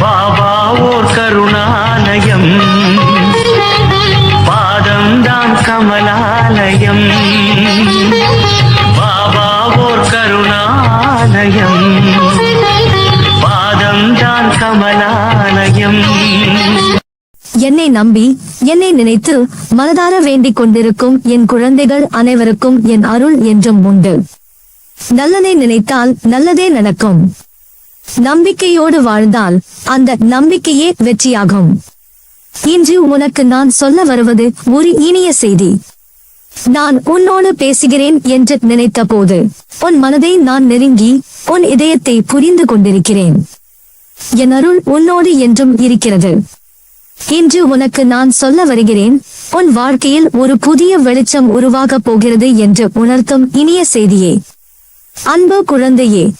பாபா ஓர் கருணாலயம். பாதம்தான் கமலாலயம். பாபா ஓர் கருணாலயம். பாதம்தான் கமலாலயம். என்னை நம்பி என்னை நினைத்து மனதார வேண்டிக் கொண்டிருக்கும் என் குழந்தைகள் அனைவருக்கும் என் அருள் என்றும் உண்டு. நல்லதை நினைத்தால் நல்லதே நடக்கும். நம்பிக்கையோடு வாழ்ந்தால் அந்த நம்பிக்கையே வெற்றியாகும். இன்று உனக்கு நான் சொல்ல வருவது ஒரு இனிய செய்தி. நான் உன்னோடு பேசுகிறேன் என்று நினைத்த போது உன் மனதை நான் நெருங்கி உன் இதயத்தை புரிந்து கொண்டிருக்கிறேன். என் அருள் உன்னோடு என்றும் இருக்கிறது. இன்று உனக்கு நான் சொல்ல வருகிறேன் உன் வாழ்க்கையில் ஒரு புதிய வெளிச்சம் உருவாகப் போகிறது என்று உணர்த்தும் இனிய செய்தியே. அன்பு குழந்தையே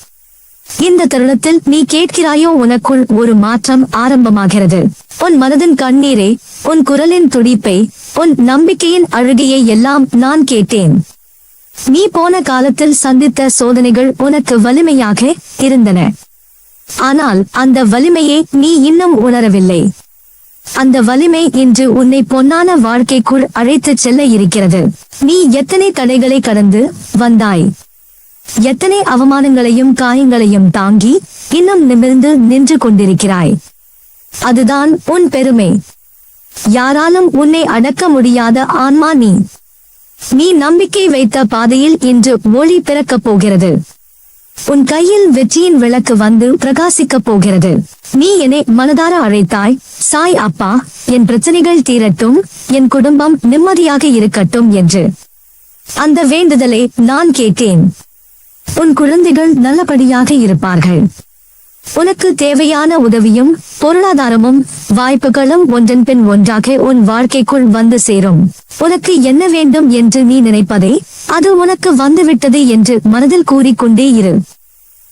இந்த தருணத்தில் நீ கேட்கிறாயோ உனக்குள் ஒரு மாற்றம் ஆரம்பமாகிறது. உன் மனதின் கண்ணீரை உன் குரலின் துடிப்பை உன் நம்பிக்கையின் அழுகையை எல்லாம் நான் கேட்டேன். நீ போன காலத்தில் சந்தித்த சோதனைகள் உனக்கு வலிமையாக இருந்தன. ஆனால் அந்த வலிமையை நீ இன்னும் உணரவில்லை. அந்த வலிமை இன்று உன்னை பொன்னான வாழ்க்கைக்குள் அழைத்துச் செல்ல இருக்கிறது. நீ எத்தனை தடைகளை கடந்து வந்தாய்? எத்தனை அவமானங்களையும் காயங்களையும் தாங்கி இன்னும் நிமிர்ந்து நின்று கொண்டிருக்கிறாய். அதுதான் உன் பெருமை. யாராலும் உன்னை அடக்க முடியாத ஆன்மா நீ. நீ நம்பிக்கை வைத்த பாதையில் இன்று ஒளி பிறக்கப் போகிறது. உன் கையில் வெற்றியின் விளக்கு வந்து பிரகாசிக்கப் போகிறது. நீ என்னை மனதார அழைத்தாய் சாய் அப்பா என் பிரச்சனைகள் தீரட்டும் என் குடும்பம் நிம்மதியாக இருக்கட்டும் என்று. அந்த வேண்டுதலை நான் கேட்டேன். உன் குழந்தைகள் நல்லபடியாக இருப்பார்கள். உனக்கு தேவையான உதவியும் பொருளாதாரமும் வாய்ப்புகளும் ஒன்றன் பின் ஒன்றாக உன் வாழ்க்கைக்குள் வந்து சேரும். உனக்கு என்ன வேண்டும் என்று நீ நினைப்பதை அது உனக்கு வந்துவிட்டது என்று மனதில் கூறிக்கொண்டே இரு.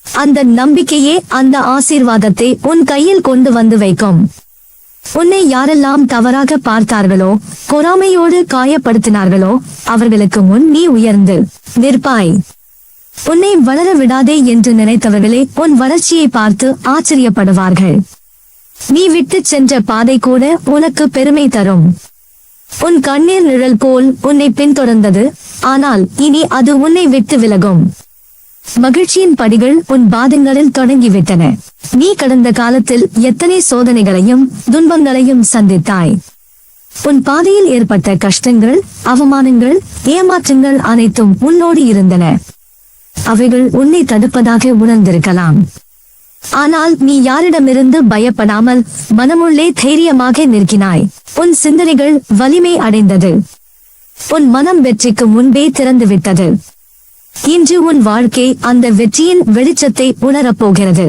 அந்த நம்பிக்கையே அந்த ஆசீர்வாதத்தை உன் கையில் கொண்டு வந்து வைக்கும். உன்னை யாரெல்லாம் தவறாக பார்த்தார்களோ பொறாமையோடு காயப்படுத்தினார்களோ அவர்களுக்கு முன் நீ உயர்ந்து நிற்பாய். உன்னை வளர விடாதே என்று நினைத்தவர்களே உன் வளர்ச்சியை பார்த்து ஆச்சரியப்படுவார்கள். நீ விட்டுச் சென்ற பாதை கூட உனக்கு பெருமை தரும். உன் கண்ணீர் நிழல் போல் உன்னை பின்தொடர்ந்தது ஆனால் இனி அது உன்னை விட்டு விலகும். மகிழ்ச்சியின் படிகள் உன் பாதங்களில் தொடங்கிவிட்டன. நீ கடந்த காலத்தில் எத்தனை சோதனைகளையும் துன்பங்களையும் சந்தித்தாய். உன் பாதையில் ஏற்பட்ட கஷ்டங்கள் அவமானங்கள் ஏமாற்றங்கள் அனைத்தும் உன்னோடு இருந்தன. அவைகள் உன்னை தடுப்பதாக உணர்ந்திருக்கலாம். ஆனால் நீ யாரிடமிருந்து பயப்படாமல் மனமுள்ளே தைரியமாக நிற்கினாய். உன் சிந்தனைகள் வலிமை அடைந்தது. உன் மனம் வெற்றிக்கு முன்பே திறந்து விட்டது இன்று உன் வாழ்க்கை அந்த வெற்றியின் வெளிச்சத்தை உணரப் போகிறது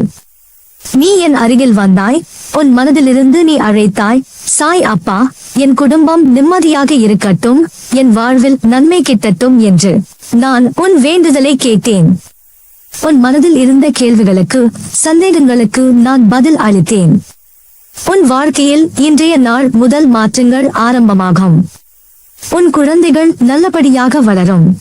நீ என் அருகில் வந்தாய். உன் மனதிலிருந்து நீ அழைத்தாய். சாய் அப்பா என் குடும்பம் நிம்மதியாக இருக்கட்டும் என் வாழ்வில் நன்மை கிட்டட்டும் என்று நான் உன் வேண்டுதலை கேட்டேன். உன் மனதில் இருந்த கேள்விகளுக்கு சந்தேகங்களுக்கு நான் பதில் அளித்தேன். உன் வாழ்க்கையில் இன்றைய நாள் முதல் மாற்றங்கள் ஆரம்பமாகும். உன் குழந்தைகள் நல்லபடியாக வளரும்.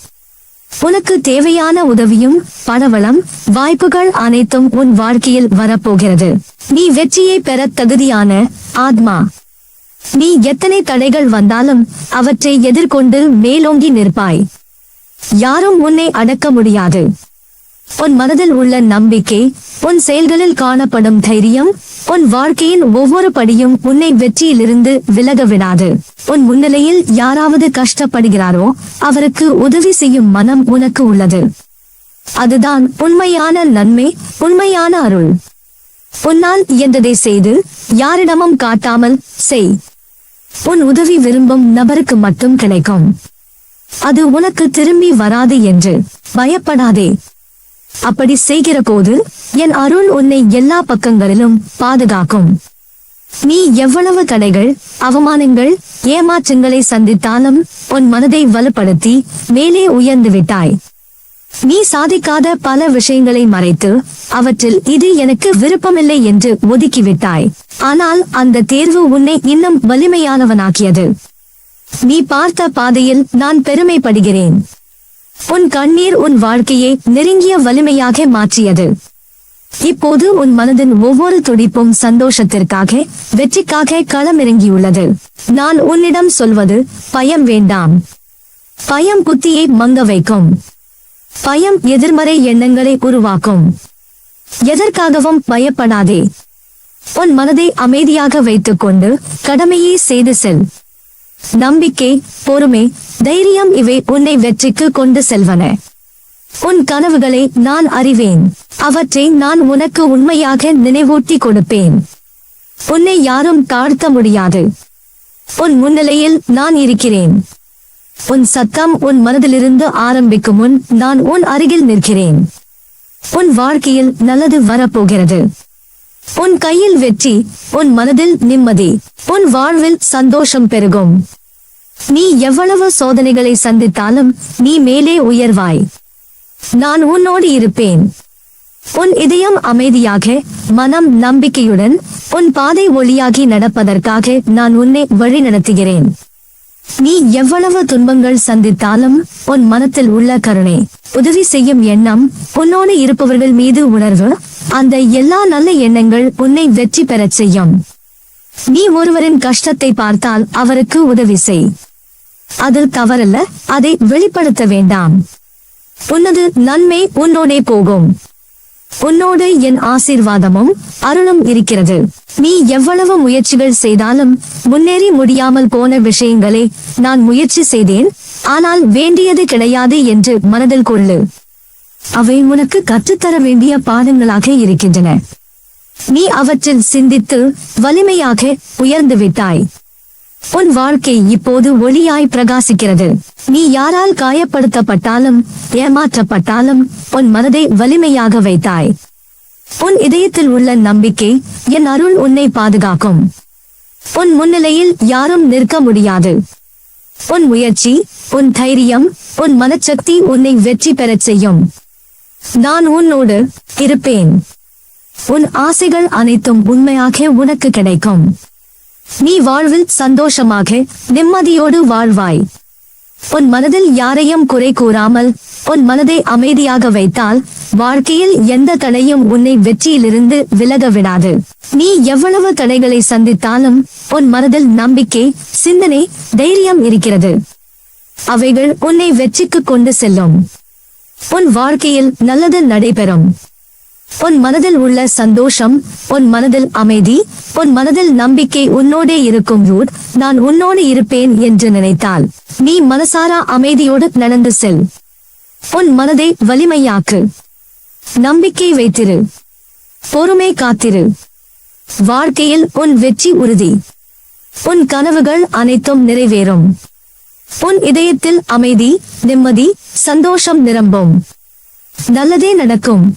உனக்கு தேவையான உதவியும் பணவளம் வாய்ப்புகள் அனைத்தும் உன் வாழ்க்கையில் வரப்போகிறது. நீ வெற்றியை பெற தகுதியான ஆத்மா. நீ எத்தனை தடைகள் வந்தாலும் அவற்றை எதிர்கொண்டு மேலோங்கி நிற்பாய். யாரும் உன்னை அடக்க முடியாது. உன் மனதில் உள்ள நம்பிக்கை உன் செயல்களில் காணப்படும் தைரியம் உன் வாழ்க்கையின் ஒவ்வொரு படியும் உன்னை வெற்றியிலிருந்து விலக விடாது. உன் முன்னிலையில் யாராவது கஷ்டப்படுகிறாரோ அவருக்கு உதவி செய்யும் மனம் உனக்கு உள்ளது. அதுதான் உண்மையான நன்மை உண்மையான அருள். உன்னால் இயன்றதை செய்து யாரிடமும் காட்டாமல் செய். உன் உதவி விரும்பும் நபருக்கு மட்டும் கிடைக்கும். அது உனக்கு திரும்பி வராது என்று பயப்படாதே. அப்படி செய்கிற போது என் அருள் உன்னை எல்லா பக்கங்களிலும் பாதுகாக்கும். நீ எவ்வளவு தடைகள் அவமானங்கள் ஏமாற்றங்களை சந்தித்தாலும் உன் மனதை வலுப்படுத்தி மேலே உயர்ந்து விட்டாய். நீ சாதிக்காத பல விஷயங்களை மறைத்து அவற்றில் இது எனக்கு விருப்பமில்லை என்று ஒதுக்கிவிட்டாய். ஆனால் அந்த தேர்வு உன்னை இன்னும் வலிமையானவனாக்கியது. நீ பார்த்த பாதையில் நான் பெருமைப்படுகிறேன். உன் கண்ணீர் உன் வாழ்க்கையை நெருங்கிய வலிமையாக மாற்றியது. இப்போது உன் மனதின் ஒவ்வொரு துடிப்பும் சந்தோஷத்திற்காக வெற்றிக்காக களமிறங்கியுள்ளது. நான் உன்னிடம் சொல்வது பயம் வேண்டாம். பயம் புத்தியை மங்க வைக்கும். பயம் எதிர்மறை எண்ணங்களை உருவாக்கும். எதற்காகவும் பயப்படாதே. உன் மனதை அமைதியாக வைத்துக்கொண்டு கடமையை செய்து செல். நம்பிக்கை பொறுமை தைரியம் இவை உன்னை வெற்றிக்கு கொண்டு செல்வன. உன் கனவுகளை நான் அறிவேன். அவற்றை நான் உனக்கு உண்மையாக நினைவூட்டி கொடுப்பேன். உன்னை யாரும் தாழ்த்த முடியாது. உன் முன்னிலையில் நான் இருக்கிறேன். உன் சத்தம் உன் மனதிலிருந்து ஆரம்பிக்கும் முன் நான் உன் அருகில் நிற்கிறேன். உன் வாழ்க்கையில் நல்லது வரப்போகிறது. உன் கையில் வெற்றி உன் மனதில் நிம்மதி உன் வாழ்வில் சந்தோஷம் பெருகும். நீ எவ்வளவு சோதனைகளை சந்தித்தாலும் நீ மேலே உயர்வாய். நான் உன்னோடு இருப்பேன். உன் இதயம் அமைதியாக மனம் நம்பிக்கையுடன் உன் பாதை ஒளியாகி நடப்பதற்காக நான் உன்னை வழி நடத்துகிறேன் நீ எவ்வளவு துன்பங்கள் சந்தித்தாலும் உன் மனத்தில் உள்ள கருணை உதவி செய்யும் எண்ணம் உன்னோடு இருப்பவர்கள் மீது உணர்வு அந்த எல்லா நல்ல எண்ணங்கள் உன்னை வெற்றி பெறச் செய்யும். நீ ஒருவரின் கஷ்டத்தை பார்த்தால் அவருக்கு உதவி செய். அதில் தவறல்ல அதை வெளிப்படுத்த வேண்டாம். உன்னது நன்மை உன்னோடே போகும். உன்னோடு என் ஆசீர்வாதமும் அருளும் இருக்கிறது. நீ எவ்வளவு முயற்சிகள் செய்தாலும் முன்னேறி முடியாமல் போன விஷயங்களை நான் முயற்சி செய்தேன். ஆனால் வேண்டியது கிடையாது என்று மனதில் கொள்ளு. அவை உனக்கு கற்றுத்தர வேண்டிய பாடங்களாக இருக்கின்றன. நீ அவற்றில் சிந்தித்து வலிமையாக உயர்ந்து விட்டாய். உன் வாழ்க்கை இப்போது ஒளியாய் பிரகாசிக்கிறது. நீ யாரால் காயப்படுத்தப்பட்டாலும் ஏமாற்றப்பட்டாலும் உன் மனதை வலிமையாக வைத்தாய். உன் இதயத்தில் உள்ள நம்பிக்கை என் அருள் உன்னை பாதுகாக்கும். உன் முன்னிலையில் யாரும் நிற்க முடியாது. உன் முயற்சி உன் தைரியம் உன் மனச்சக்தி உன்னை வெற்றி பெறச் செய்யும். நான் உன்னோடு இருப்பேன். உன் ஆசைகள் அனைத்தும் உண்மையாக உனக்கு கிடைக்கும். நீ வாழ்வில் சந்தோஷமாக நிம்மதியோடு வாழ்வாய். உன் மனதில் யாரையும் குறை கூறாமல் உன் மனதை அமைதியாக வைத்தால் வாழ்க்கையில் எந்த தடையும் உன்னை வெற்றியிலிருந்து விலக விடாது. நீ எவ்வளவு தடைகளை சந்தித்தாலும் உன் மனதில் நம்பிக்கை சிந்தனை தைரியம் இருக்கிறது. அவைகள் உன்னை வெற்றிக்கு கொண்டு செல்லும். உன் வாழ்க்கையில் நல்லது நடைபெறும். உன் மனதில் உள்ள சந்தோஷம் உன் மனதில் அமைதி உன் மனதில் நம்பிக்கை உன்னோடே இருக்கும் ரூட் நான் உன்னோடு இருப்பேன் என்று நினைத்தால் நீ மனசாரா அமைதியோடு நடந்து செல். உன் மனதை வலிமையாக்கு. நம்பிக்கை வைத்திரு. பொறுமை காத்திரு. வாழ்க்கையில் உன் வெற்றி உறுதி. உன் கனவுகள் அனைத்தும் நிறைவேறும். உன் இதயத்தில் அமைதி நிம்மதி சந்தோஷம் நிரம்பும். நல்லதே நடக்கும்.